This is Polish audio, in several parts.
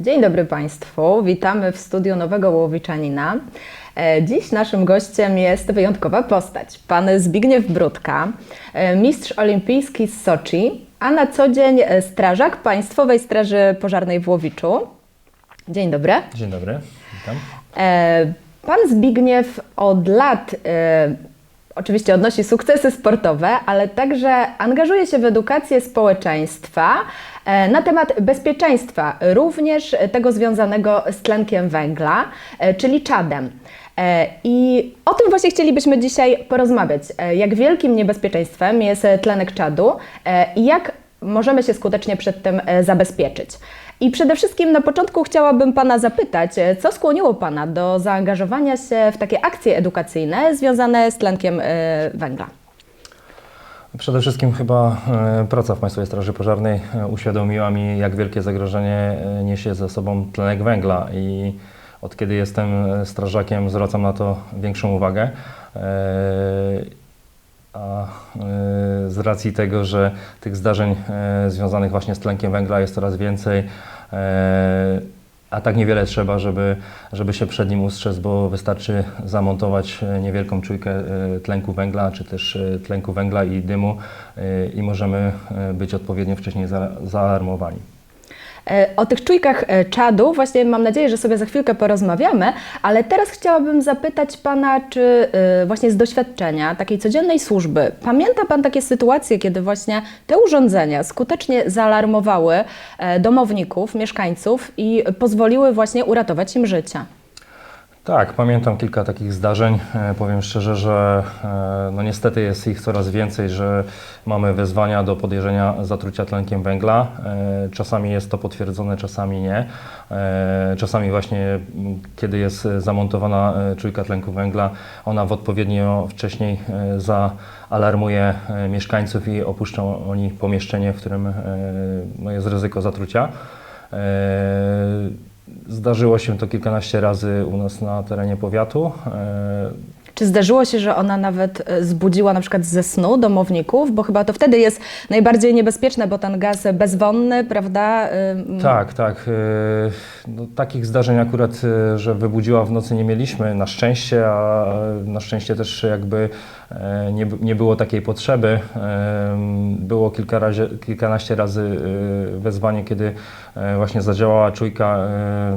Dzień dobry Państwu, witamy w studiu Nowego Łowiczanina. E, Dziś naszym gościem jest wyjątkowa postać, pan Zbigniew Brudka, e, mistrz olimpijski z Soczi, a na co dzień e, strażak Państwowej Straży Pożarnej w Łowiczu. Dzień dobry. Dzień dobry, witam. Pan Zbigniew od lat oczywiście odnosi sukcesy sportowe, ale także angażuje się w edukację społeczeństwa na temat bezpieczeństwa, również tego związanego z tlenkiem węgla, e, czyli czadem. E, I o tym właśnie chcielibyśmy dzisiaj porozmawiać. E, Jak wielkim niebezpieczeństwem jest e, tlenek czadu e, i jak możemy się skutecznie przed tym e, zabezpieczyć. I przede wszystkim na początku chciałabym Pana zapytać, e, co skłoniło Pana do zaangażowania się w takie akcje edukacyjne związane z tlenkiem e, węgla? Przede wszystkim chyba e, praca w Państwowej Straży Pożarnej e, uświadomiła mi, jak wielkie zagrożenie e, niesie ze sobą tlenek węgla i od kiedy jestem strażakiem zwracam na to większą uwagę. A z racji tego, że tych zdarzeń związanych właśnie z tlenkiem węgla jest coraz więcej, a tak niewiele trzeba, żeby, żeby się przed nim ustrzec, bo wystarczy zamontować e, niewielką czujkę e, tlenku węgla, czy też e, tlenku węgla i dymu i możemy być odpowiednio wcześniej za, zaalarmowani. E, O tych czujkach e, czadu właśnie mam nadzieję, że sobie za chwilkę porozmawiamy, ale teraz chciałabym zapytać Pana, czy e, właśnie z doświadczenia takiej codziennej służby, pamięta Pan takie sytuacje, kiedy właśnie te urządzenia skutecznie zaalarmowały domowników, mieszkańców i pozwoliły właśnie uratować im życie? Tak, pamiętam kilka takich zdarzeń. E, Powiem szczerze, że e, no niestety jest ich coraz więcej, że mamy wezwania do podejrzenia zatrucia tlenkiem węgla. E, Czasami jest to potwierdzone, czasami nie. Czasami właśnie m, kiedy jest zamontowana czujka tlenku węgla, ona w odpowiednio wcześniej zaalarmuje mieszkańców i opuszczą oni pomieszczenie, w którym no jest ryzyko zatrucia. Zdarzyło się to kilkanaście razy u nas na terenie powiatu. E, Czy zdarzyło się, że ona nawet e, zbudziła na przykład ze snu domowników, bo chyba to wtedy jest najbardziej niebezpieczne, bo ten gaz bezwonny, prawda? Tak, tak. e, No, takich zdarzeń akurat, że wybudziła w nocy nie mieliśmy na szczęście, a na szczęście też jakby nie, nie było takiej potrzeby. Było kilka razy, kilkanaście razy wezwanie, kiedy właśnie zadziałała czujka. e,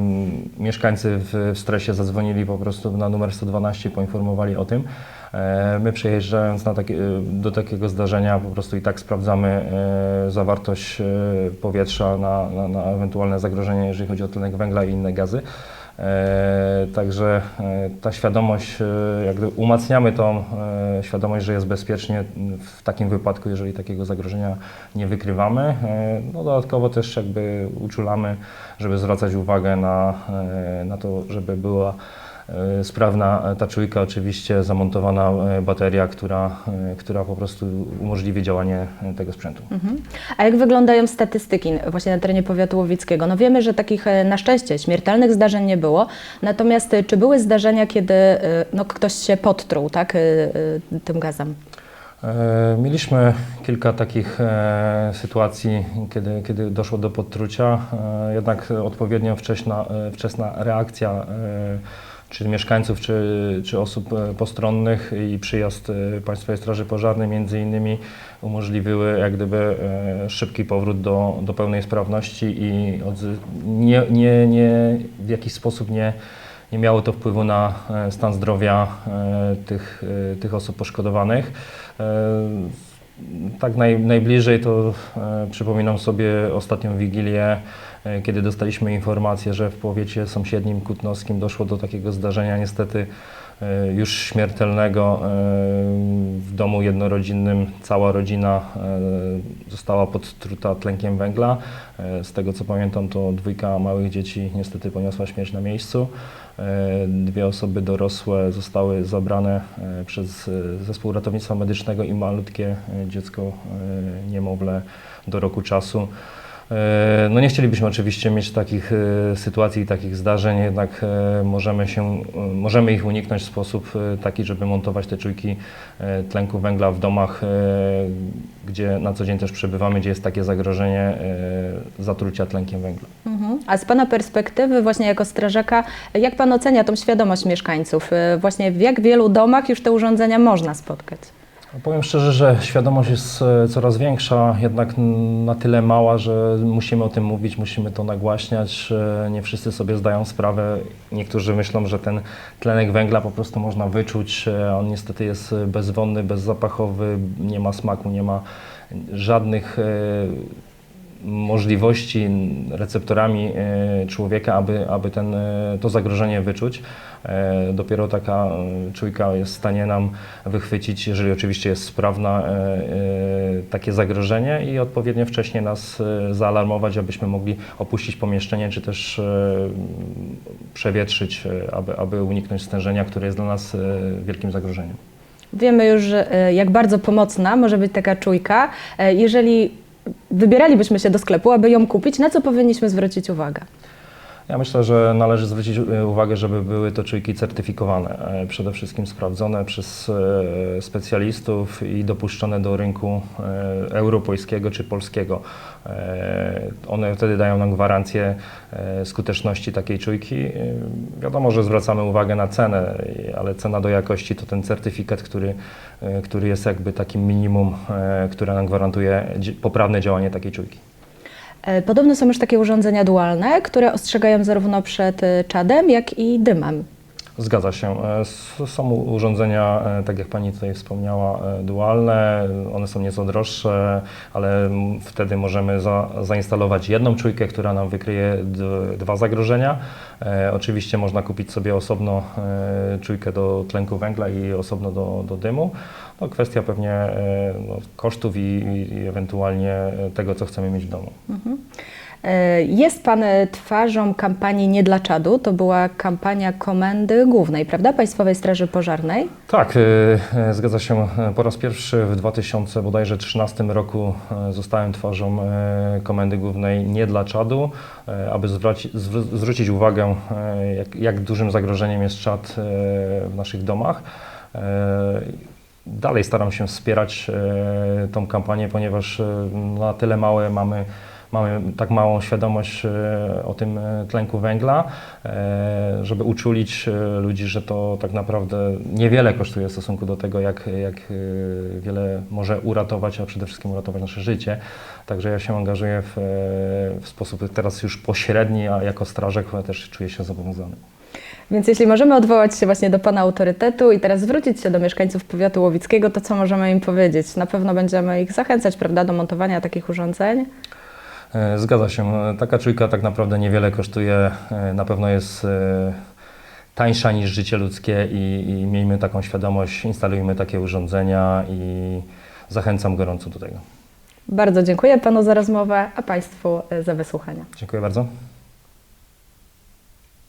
Mieszkańcy w, stresie zadzwonili po prostu na numer 112, poinformowali o tym. E, My przejeżdżając takie, do takiego zdarzenia po prostu i tak sprawdzamy e, zawartość e, powietrza na, na, na ewentualne zagrożenie, jeżeli chodzi o tlenek węgla i inne gazy. E, Także e, ta świadomość, e, jakby umacniamy tą e, świadomość, że jest bezpiecznie w takim wypadku, jeżeli takiego zagrożenia nie wykrywamy. E, No dodatkowo też jakby uczulamy, żeby zwracać uwagę na, e, na to, żeby była Sprawna ta czujka, oczywiście zamontowana e, bateria, która, e, która po prostu umożliwi działanie e, tego sprzętu. Mhm. A jak wyglądają statystyki właśnie na terenie powiatu łowickiego? No wiemy, że takich e, na szczęście śmiertelnych zdarzeń nie było, natomiast e, czy były zdarzenia, kiedy e, no, ktoś się podtruł tak, e, e, tym gazem? E, Mieliśmy kilka takich e, sytuacji, kiedy, kiedy doszło do podtrucia, e, jednak odpowiednio wcześna, e, wczesna reakcja czy mieszkańców, czy, czy osób e, postronnych i przyjazd e, Państwowej Straży Pożarnej między innymi umożliwiły jak gdyby e, szybki powrót do, do pełnej sprawności i nie, nie, nie, w jakiś sposób nie, nie miało to wpływu na stan zdrowia tych, tych osób poszkodowanych. Tak naj, najbliżej to przypominam sobie ostatnią wigilię, kiedy dostaliśmy informację, że w powiecie sąsiednim kutnowskim doszło do takiego zdarzenia niestety e, już śmiertelnego. E, W domu jednorodzinnym cała rodzina e, została podtruta tlenkiem węgla. E, Z tego co pamiętam to dwójka małych dzieci niestety poniosła śmierć na miejscu. E, Dwie osoby dorosłe zostały zabrane e, przez e, zespół ratownictwa medycznego i malutkie e, dziecko, e, niemowlę do roku czasu. E, No nie chcielibyśmy oczywiście mieć takich e, sytuacji, takich zdarzeń, jednak e, możemy, się, możemy ich uniknąć w sposób taki, żeby montować te czujki tlenku węgla w domach, gdzie na co dzień też przebywamy, gdzie jest takie zagrożenie zatrucia tlenkiem węgla. Mhm. A z Pana perspektywy, właśnie jako strażaka, jak Pan ocenia tą świadomość mieszkańców? Właśnie w jak wielu domach już te urządzenia można spotkać? No Powiem szczerze, że świadomość jest e, coraz większa, jednak na tyle mała, że musimy o tym mówić, musimy to nagłaśniać. E, Nie wszyscy sobie zdają sprawę. Niektórzy myślą, że ten tlenek węgla po prostu można wyczuć. e, On niestety jest bezwonny, bezzapachowy, nie ma smaku, nie ma żadnych możliwości receptorami e, człowieka, aby, aby ten, e, to zagrożenie wyczuć. E, Dopiero taka czujka jest w stanie nam wychwycić, jeżeli oczywiście jest sprawna, takie zagrożenie i odpowiednio wcześnie nas zaalarmować, abyśmy mogli opuścić pomieszczenie, czy też przewietrzyć, aby, aby uniknąć stężenia, które jest dla nas wielkim zagrożeniem. Wiemy już, jak bardzo pomocna może być taka czujka. Jeżeli wybieralibyśmy się do sklepu, aby ją kupić, na co powinniśmy zwrócić uwagę? Ja myślę, że należy zwrócić e, uwagę, żeby były to czujki certyfikowane, e, przede wszystkim sprawdzone przez e, specjalistów i dopuszczone do rynku europejskiego czy polskiego. One wtedy dają nam gwarancję skuteczności takiej czujki. Wiadomo, że zwracamy uwagę na cenę, ale cena do jakości to ten certyfikat, który, który jest jakby takim minimum, które nam gwarantuje poprawne działanie takiej czujki. E, Podobno są już takie urządzenia dualne, które ostrzegają zarówno przed y, czadem, jak i dymem. Zgadza się. E, Są urządzenia, e, tak jak Pani tutaj wspomniała, e, dualne. One są nieco droższe, ale wtedy możemy za, zainstalować jedną czujkę, która nam wykryje dwa zagrożenia. Oczywiście można kupić sobie osobno czujkę do tlenku węgla i osobno do, do dymu. No, kwestia pewnie no, kosztów i, i, ewentualnie tego, co chcemy mieć w domu. E, Jest Pan e, twarzą kampanii Nie dla czadu. To była kampania Komendy Głównej, prawda? Państwowej Straży Pożarnej. Tak, y, zgadza się. E, Po raz pierwszy w 2000 bodajże 13 roku e, zostałem twarzą e, Komendy Głównej nie dla czadu, e, aby zwrócić uwagę, e, jak, jak dużym zagrożeniem jest czad e, w naszych domach. E, Dalej staram się wspierać e, tą kampanię, ponieważ e, na tyle małe mamy mamy tak małą świadomość e, o tym e, tlenku węgla, e, żeby uczulić ludzi, że to tak naprawdę niewiele kosztuje w stosunku do tego, jak, jak wiele może uratować, a przede wszystkim uratować nasze życie. Także ja się angażuję w, w sposób teraz już pośredni, a jako strażak też czuję się zobowiązany. Więc jeśli możemy odwołać się właśnie do Pana autorytetu i teraz zwrócić się do mieszkańców powiatu łowickiego, to co możemy im powiedzieć? Na pewno będziemy ich zachęcać, prawda, do montowania takich urządzeń. E, Zgadza się. Taka czujka tak naprawdę niewiele kosztuje. E, Na pewno jest e, tańsza niż życie ludzkie i, i miejmy taką świadomość, instalujmy takie urządzenia i zachęcam gorąco do tego. Bardzo dziękuję Panu za rozmowę, a Państwu za wysłuchanie. Dziękuję bardzo.